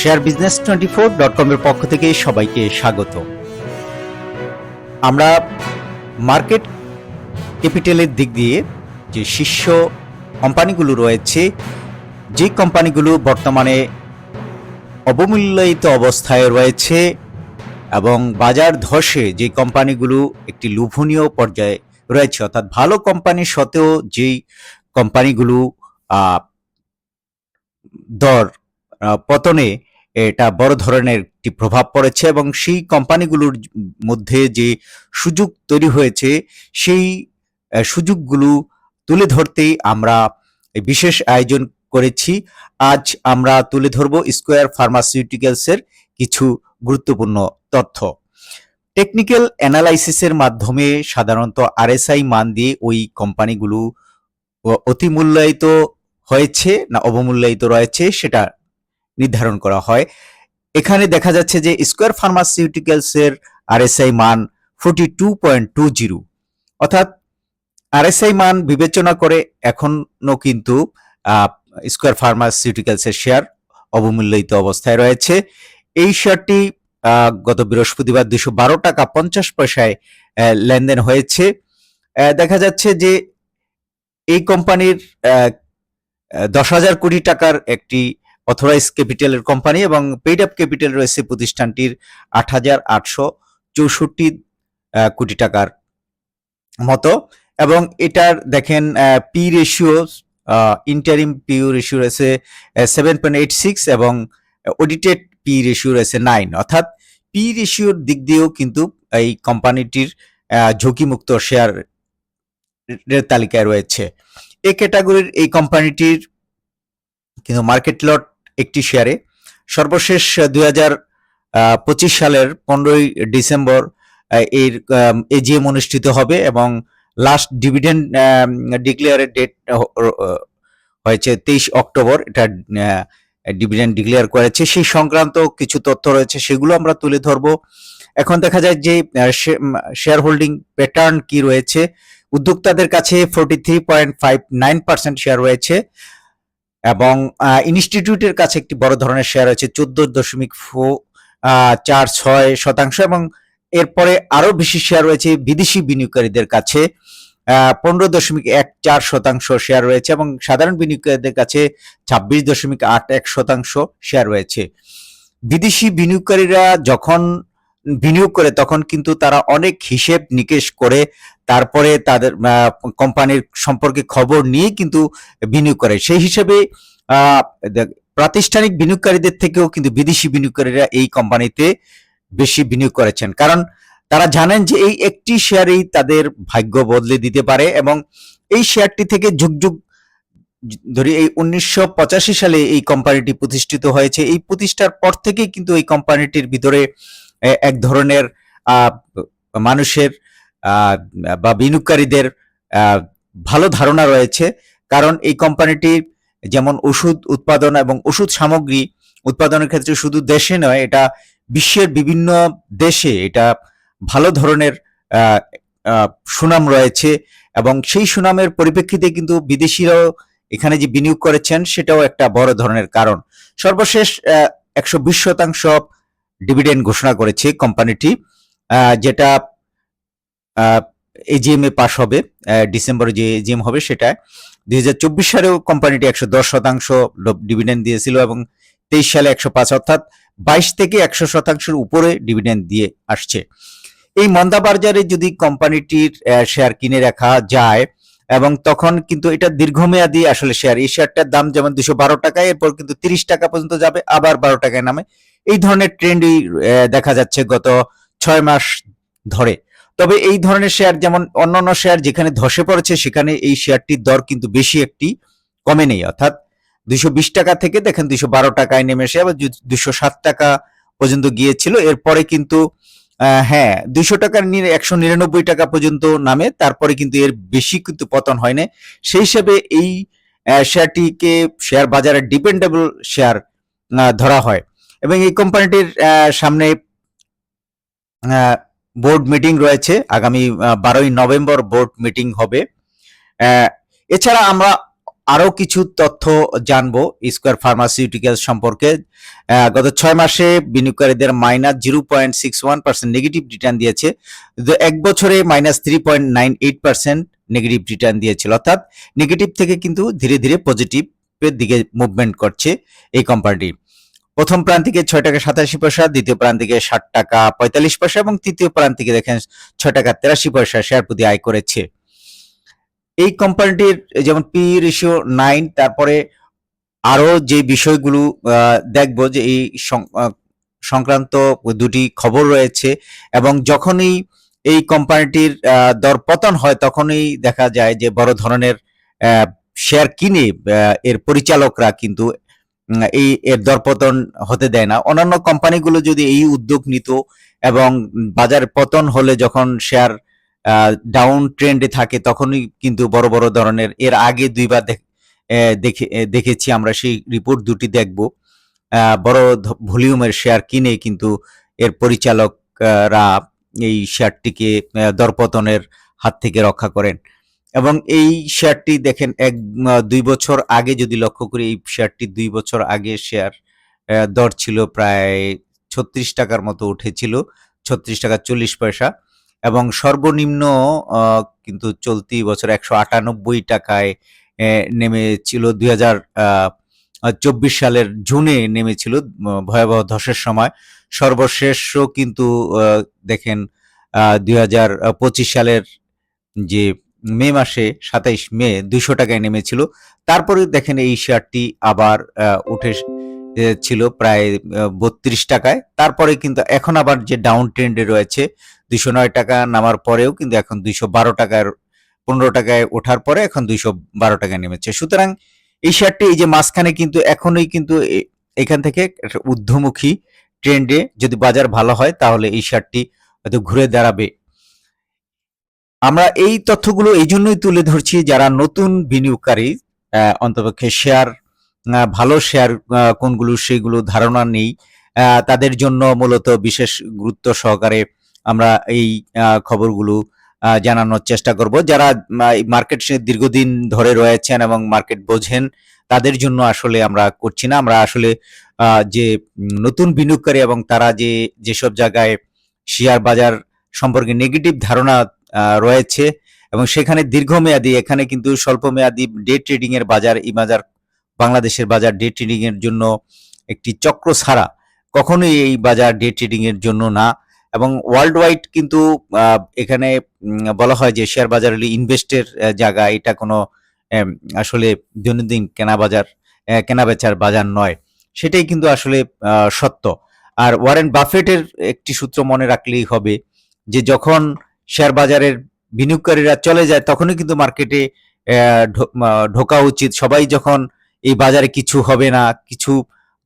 Share business twenty four dot কমের পক্ষ থেকে সবাইকে স্বাগত। আমরা মার্কেট ক্যাপিটালের দিক দিয়ে যে শীর্ষ কোম্পানিগুলো রয়েছে, যে কোম্পানিগুলো বর্তমানে অবমূল্যায়িত অবস্থায় রয়েছে এবং বাজার ধসে যে কোম্পানিগুলো একটি লোভনীয় পর্যায়ে রয়েছে, অর্থাৎ ভালো কোম্পানি সত্ত্বেও যেই কোম্পানিগুলো দর পতনে এটা বড় ধরনের একটি প্রভাব পড়েছে এবং সেই কোম্পানিগুলোর মধ্যে যে সুযোগ তৈরি হয়েছে, সেই সুযোগগুলো তুলে ধরতেই আমরা বিশেষ আয়োজন করেছি। আজ আমরা তুলে ধরব স্কোয়ার ফার্মাসিউটিক্যালসের কিছু গুরুত্বপূর্ণ তথ্য। টেকনিক্যাল অ্যানালাইসিসের মাধ্যমে সাধারণত আরএসআই মান দিয়ে ওই কোম্পানিগুলো অতিমূল্যায়িত হয়েছে না অবমূল্যায়িত রয়েছে সেটা নির্ধারণ করা হয়। এখানে দেখা যাচ্ছে যে স্কোয়ার ফার্মাসিউটিক্যালস এর আরএসআই মান forty two point two zero অর্থাৎ আরএসআই মান বিবেচনা করে এখনও কিন্তু স্কোয়ার ফার্মাসিউটিক্যালস এর শেয়ার অবমূল্যায়িত অবস্থায় রয়েছে। এই শেয়ারটি গত বৃহস্পতিবার দুশো বারো টাকা পঞ্চাশ পয়সায় লেনদেন হয়েছে। দেখা যাচ্ছে যে এই কোম্পানির দশ হাজার কোটি টাকার একটি অথরাইজ ক্যাপিটালের কোম্পানি এবং পেইড আপ ক্যাপিটাল রয়েছে প্রতিষ্ঠানটির আট হাজার আটশো চৌষট্টি কোটি টাকার মতো। এবং এটার দেখেন P ratio interim P ratio রয়েছে সেভেন পয়েন্ট এইট সিক্স এবং অডিটেড পি রেশিও রয়েছে নাইন অর্থাৎ পি রেশিওর দিক দিয়েও কিন্তু এই কোম্পানিটির ঝুঁকিমুক্ত শেয়ার তালিকায় রয়েছে। এই ক্যাটাগরির এই কোম্পানিটির কিন্তু মার্কেট লট একটি শেয়ারে। সর্বশেষ দুই পঁচিশ সালের পনেরোই ডিসেম্বর এর এজিএম অনুষ্ঠিত হবে এবং লাস্ট ডিভিডেন্ড ডিক্লেয়ারের ডেট হয়েছে তেইশ অক্টোবর। এটা ডিভিডেন্ড ডিক্লেয়ার করেছে। সেই সংক্রান্ত কিছু তথ্য রয়েছে, সেগুলো আমরা তুলে ধরবো। এখন দেখা যায় যে শেয়ার হোল্ডিং প্যাটার্ন কি রয়েছে? উদ্যোক্তাদের কাছে forty three point five nine percent share রয়েছে। এবং ইনস্টিটিউটের কাছে একটি বড় ধরনের শেয়ার রয়েছে, চোদ্দ দশমিক ফো চার ছয় শতাংশ এবং এরপরে আরও বেশি শেয়ার রয়েছে বিদেশি বিনিয়োগকারীদের কাছে পনেরো দশমিক এক চার শতাংশ শেয়ার রয়েছে এবং সাধারণ বিনিয়োগকারীদের কাছে ছাব্বিশ দশমিক আট এক শতাংশ শেয়ার রয়েছে। বিদেশি বিনিয়োগকারীরা যখন বিনিয়োগ করে, তখন কিন্তু তারা অনেক হিসেব নিকেশ করে, তারপরে তাদের কোম্পানির সম্পর্কে খবর নিয়ে কিন্তু বিনিয়োগ করে। সেই হিসেবে প্রাতিষ্ঠানিক বিনিয়োগকারীদের থেকেও কিন্তু বিদেশি বিনিয়োগকারীরা এই কোম্পানিতে বেশি বিনিয়োগ করেছেন। কারণ তারা জানেন যে এই একটি শেয়ারেই তাদের ভাগ্য বদলে দিতে পারে এবং এই শেয়ারটি থেকে যুগ যুগ ধরি এই উনিশশো পঁচাশি সালে এই কোম্পানিটি প্রতিষ্ঠিত হয়েছে। এই প্রতিষ্ঠার পর থেকেই কিন্তু এই কোম্পানিটির ভিতরে এক ধরনের মানুষের বা বিনিয়োগকারীদের ভালো ধারণা রয়েছে। কারণ এই কোম্পানিটি যেমন ওষুধ উৎপাদন এবং ওষুধ সামগ্রী উৎপাদনের ক্ষেত্রে শুধু দেশে নয়, এটা বিশ্বের বিভিন্ন দেশে এটা ভালো ধরনের সুনাম রয়েছে এবং সেই সুনামের পরিপ্রেক্ষিতে কিন্তু বিদেশিরাও এখানে যে বিনিয়োগ করেছেন সেটাও একটা বড় ধরনের কারণ। সর্বশেষ একশো বিশ শতাংশ ডিভিডেন্ড ঘোষণা করেছে কোম্পানিটি যেটা এজিএম এ পাশ হবে ডিসেম্বরে যে এজিএম হবে সেটা দুই হাজার চব্বিশ সালেও কোম্পানিটি একশো দশ শতাংশ ডিভিডেন্ড দিয়েছিল এবং তেইশ সালে একশো পাঁচ অর্থাৎ বাইশ থেকে একশো শতাংশের উপরে ডিভিডেন্ড দিয়ে আসছে। এই মন্দা বাজারে যদি কোম্পানিটির শেয়ার কিনে রাখা যায় এবং তখন কিন্তু এটা দীর্ঘমেয়াদী আসলে শেয়ার এই শেয়ারটার দাম যেমন দুশো বারো টাকায়, এরপর কিন্তু তিরিশ টাকা পর্যন্ত যাবে, আবার বারো টাকায় নামে। এই ধরনের ট্রেন্ডই দেখা যাচ্ছে গত ছয় মাস ধরে। তবে এই ধরনের শেয়ার যেমন অন্যান্য শেয়ার যেখানে ধসে পড়েছে, সেখানে এই শেয়ারটির দর কিন্তু বেশি একটি কমে নেই। অর্থাৎ দুইশো বিশ টাকা থেকে দেখেন দুইশো বারো টাকায় নেমে এসে আবার দুইশো সাত টাকা পর্যন্ত গিয়েছিল। এরপরে কিন্তু হ্যাঁ দুইশো টাকার একশো নিরানব্বই টাকা পর্যন্ত নামে, তারপরে কিন্তু এর বেশি কিন্তু পতন হয় না। সেই হিসেবে এই শেয়ারটিকে শেয়ার বাজারে ডিপেন্ডেবল শেয়ার ধরা হয়। এবং এই কোম্পানিটির সামনে বোর্ড মিটিং রয়েছে। আগামী বারোই নভেম্বর বোর্ড মিটিং হবে। এছাড়া আমরা আরও কিছু তথ্য জানব স্কোয়ার ফার্মাসিউটিক্যাল সম্পর্কে। গত ছয় মাসে বিনিয়োগকারীদের minus zero point six one percent negative return দিয়েছে। এক বছরে minus three point nine eight percent negative return দিয়েছিল। অর্থাৎ নেগেটিভ থেকে কিন্তু ধীরে ধীরে পজিটিভের দিকে মুভমেন্ট করছে এই কোম্পানিটি প্রথম প্রান্তিকে ছয় টাকা সাতাশি পয়সা, দ্বিতীয় প্রান্তিকে ষাট টাকা পঁয়তাল্লিশ পয়সা এবং তৃতীয় প্রান্তিকে দেখেন ছয় টাকা তেরাশি পয়সা শেয়ার প্রতি আয় করেছে। এই কোম্পানিটির যেমন পি রেশিও নাইন তারপরে আরও যে বিষয়গুলো দেখব যে এই সংক্রান্ত দুটি খবর রয়েছে এবং যখনই এই কোম্পানিটির দর পতন হয় তখনই দেখা যায় যে বড় ধরনের শেয়ার কিনে এর পরিচালকরা কিন্তু এই এর দরপতন হতে দেয় না। অন্যান্য কোম্পানিগুলো যদি এই উদ্যোগ নিত এবং বাজার পতন হলে যখন শেয়ার ডাউন ট্রেন্ডে থাকে, তখনই কিন্তু বড় বড় ধরনের, এর আগে দুইবার দেখ- দেখে দেখেছি আমরা সেই রিপোর্ট দুটি দেখব। বড় ভলিউমের শেয়ার কিনে কিন্তু এর পরিচালকরা এই শেয়ারটিকে দরপতনের হাত থেকে রক্ষা করেন। এবং এই শেয়ারটি দেখেন, এক দুই বছর আগে যদি লক্ষ্য করি, এই শেয়ারটি দুই বছর আগে শেয়ার দর ছিল প্রায় ছত্রিশ টাকার মতো উঠেছিল, ছত্রিশ টাকা চল্লিশ পয়সা। এবং সর্বনিম্ন কিন্তু চলতি বছর একশো আটানব্বই টাকায় নেমেছিল দুই হাজার চব্বিশ সালের জুনে নেমেছিল ভয়াবহ ধসের সময়। সর্বশেষও কিন্তু দেখেন দুই হাজার পঁচিশ সালের যে মে মাসে, সাতাইশ মে, দুইশো টাকায় নেমেছিল। তারপরে দেখেন এই শেয়ারটি আবার উঠে ছিল প্রায় বত্রিশ টাকায়। তারপরে কিন্তু এখন আবার যে ডাউন ট্রেন্ডে রয়েছে দুইশো নয় টাকা নামার পরেও কিন্তু এখন দুইশো বারো টাকার পনেরো টাকায় ওঠার পরে এখন দুইশো বারো টাকায় নেমেছে। সুতরাং এই শেয়ারটি এই যে মাঝখানে কিন্তু এখনই কিন্তু এখান থেকে একটা ঊর্ধ্বমুখী ট্রেন্ডে যদি বাজার ভালো হয় তাহলে এই শেয়ারটি হয়তো ঘুরে দাঁড়াবে। আমরা এই তথ্যগুলো এই জন্যই তুলে ধরছি যারা নতুন বিনিয়োগকারী অন্তপক্ষে শেয়ার ভালো শেয়ার কোনগুলো সেগুলো ধারণা নেই তাদের জন্য মূলত বিশেষ গুরুত্ব সহকারে আমরা এই খবরগুলো জানানোর চেষ্টা করব। যারা মার্কেট দীর্ঘদিন ধরে রয়েছেন এবং মার্কেট বোঝেন, তাদের জন্য আসলে আমরা করছি না। আমরা আসলে যে নতুন বিনিয়োগকারী এবং তারা যে, যেসব জায়গায় শেয়ার বাজার সম্পর্কে নেগেটিভ ধারণা রয়েছে এবং সেখানে দীর্ঘমেয়াদী, এখানে কিন্তু স্বল্পমেয়াদী ডে ট্রেডিং এর বাজার ই বাজার, বাংলাদেশের বাজার ডে ট্রেডিং এর জন্য একটি চক্র ছাড়া কখনোই এই বাজার ডে ট্রেডিং এর জন্য না। এবং ওয়ার্ল্ড ওয়াইড কিন্তু এখানে বলা হয় যে শেয়ার বাজার হলো ইনভেস্টের জায়গা। এটা কোনো আসলে দৈনন্দিন কেনা বাজার কেনা বেচার বাজার নয়। সেটাই কিন্তু আসলে সত্য। আর ওয়ারেন বাফেটের একটি সূত্র মনে রাখলেই হবে যে যখন শেয়ার বাজারের বিনিয়োগকারীরা চলে যায়, তখনই কিন্তু মার্কেটে ঢোকা উচিত। সবাই যখন এই বাজারে কিছু হবে না, কিছু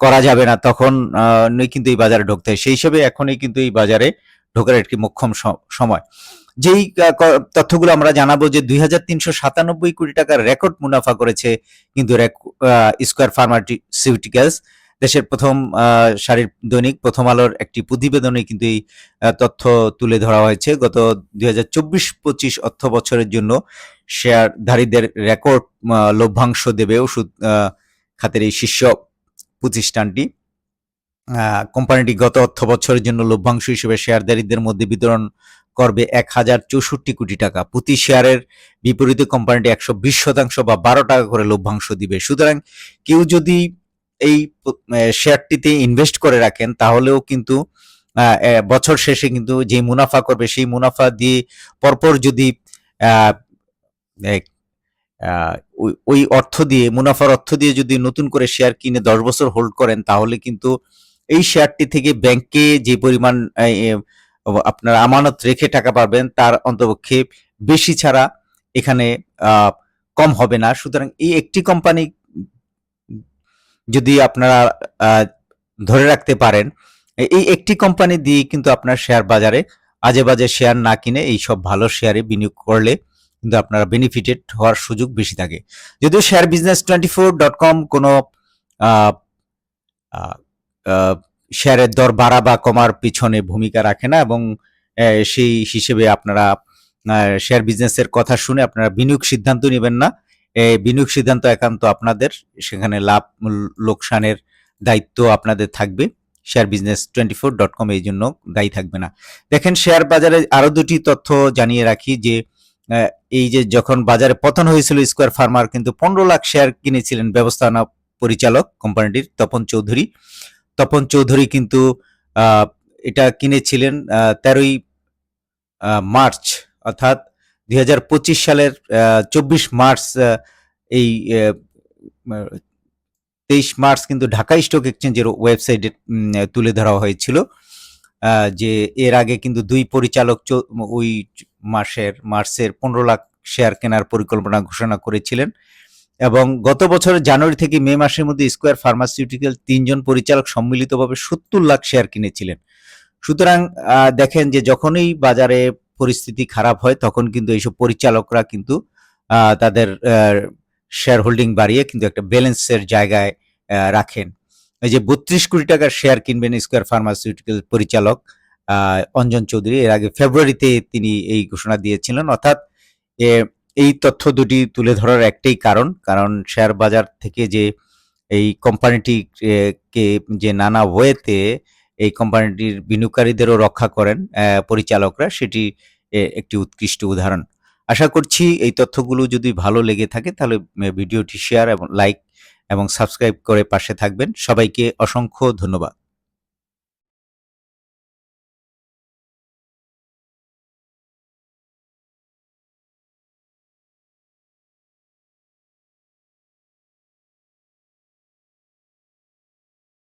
করা যাবে না, তখন কিন্তু এই বাজারে ঢুকতে হয়। সেই হিসেবে এখনই কিন্তু এই বাজারে ঢোকার একটি মোক্ষম সময়। যেই তথ্যগুলো আমরা জানাব যে দুই হাজার তিনশো সাতানব্বই কোটি টাকার রেকর্ড মুনাফা করেছে কিন্তু স্কোয়ার ফার্মাসিউটিক্যালস দেশের প্রথম সারির দৈনিক প্রথম আলোর একটি প্রতিবেদনে কিন্তু এই তথ্য তুলে ধরা হয়েছে। গত দুই হাজার চব্বিশ পঁচিশ অর্থ বছরের জন্য শেয়ারধারীদের রেকর্ড লভ্যাংশ দেবে ওষুধ খাতের এই শীর্ষ প্রতিষ্ঠানটি কোম্পানিটি গত অর্থ বছরের জন্য লভ্যাংশ হিসেবে শেয়ারধারীদের মধ্যে বিতরণ করবে এক হাজার চৌষট্টি কোটি টাকা। প্রতি শেয়ারের বিপরীতে কোম্পানিটি একশো বিশ শতাংশ বা বারো টাকা করে লভ্যাংশ দিবে। সুতরাং কেউ যদি এই শেয়ারটিতে ইনভেস্ট করে রাখেন, তাহলেও কিন্তু বছর শেষে কিন্তু যে মুনাফা করবে, সেই মুনাফা দিয়ে পরপর যদি ওই- অর্থ দিয়ে, মুনাফার অর্থ দিয়ে যদি নতুন করে শেয়ার কিনে দশ বছর হোল্ড করেন, তাহলে কিন্তু এই শেয়ারটি থেকে ব্যাংকে যে পরিমাণ আপনার আমানত রেখে টাকা পাবেন, তার অন্তপক্ষে বেশি ছাড়া এখানে কম হবে না। সুতরাং এই একটি কোম্পানি যদি আপনারা ধরে রাখতে পারেন, এই একটি কোম্পানি দিয়ে কিন্তু আপনার শেয়ার বাজারে আজে বাজে শেয়ার না কিনে এই সব ভালো শেয়ারে বিনিয়োগ করলে কিন্তু আপনারা বেনিফিটেড হওয়ার সুযোগ বেশি থাকে। যদিও share business twenty four dot com কোনো শেয়ারের দর বাড়া বা কমার পিছনে ভূমিকা রাখে না এবং সেই হিসেবে আপনারা শেয়ার বিজনেসের কথা শুনে আপনারা বিনিয়োগ সিদ্ধান্ত নেবেন না। বিনিয়োগ সিদ্ধান্ত একান্ত আপনাদের, সেখানে লাভ লোকসানের দায়িত্ব আপনাদের থাকবে। Share business twenty four dot com এই জন্য দায়ী থাকবে না। দেখেন শেয়ার বাজারে আরও দুটি তথ্য জানিয়ে রাখি যে এই যে যখন বাজারে পতন হয়েছিল স্কোয়ার ফার্মার কিন্তু পনেরো লাখ শেয়ার কিনেছিলেন ব্যবস্থাপনা পরিচালক কোম্পানিটির তপন চৌধুরী। তপন চৌধুরী কিন্তু এটা কিনেছিলেন তেরোই মার্চ, অর্থাৎ দুই হাজার পঁচিশ সালের চব্বিশ মার্চ এই তেইশ মার্চ কিন্তু ঢাকা স্টক এক্সচেঞ্জের ওয়েবসাইটে তুলে ধরা হয়েছিল যে এর আগে কিন্তু দুই পরিচালক ওই মাসের, মার্চের পনেরো লাখ শেয়ার কেনার পরিকল্পনা ঘোষণা করেছিলেন এবং গত বছরের জানুয়ারি থেকে মে মাসের মধ্যে স্কোয়ার ফার্মাসিউটিক্যাল তিনজন পরিচালক সম্মিলিতভাবে সত্তর লাখ শেয়ার কিনেছিলেন। সুতরাং দেখেন যে যখনই বাজারে পরিস্থিতি খারাপ হয়, তখন কিন্তু এইসব পরিচালকরা কিন্তু তাদের শেয়ার হোল্ডিং বাড়িয়ে কিন্তু একটা ব্যালেন্সের জায়গায় রাখেন। এই যে বত্রিশ কোটি টাকার শেয়ার কিনবেন স্কোয়ার ফার্মাসিউটিক্যাল পরিচালক অঞ্জন চৌধুরী, এর আগে ফেব্রুয়ারিতে তিনি এই ঘোষণা দিয়েছিলেন। অর্থাৎ এই তথ্য দুটি তুলে ধরার একটাই কারণ কারণ শেয়ার বাজার থেকে যে এই কোম্পানিটি কে যে নানা ওয়েতে এই কোম্পানিটির বিনিয়োগকারীদেরও রক্ষা করেন পরিচালকরা, সেটি একটি উৎকৃষ্ট উদাহরণ। আশা করছি এই তথ্যগুলো যদি ভালো লেগে থাকে, তাহলে ভিডিওটি শেয়ার এবং লাইক এবং সাবস্ক্রাইব করে পাশে থাকবেন। সবাইকে অসংখ্য ধন্যবাদ।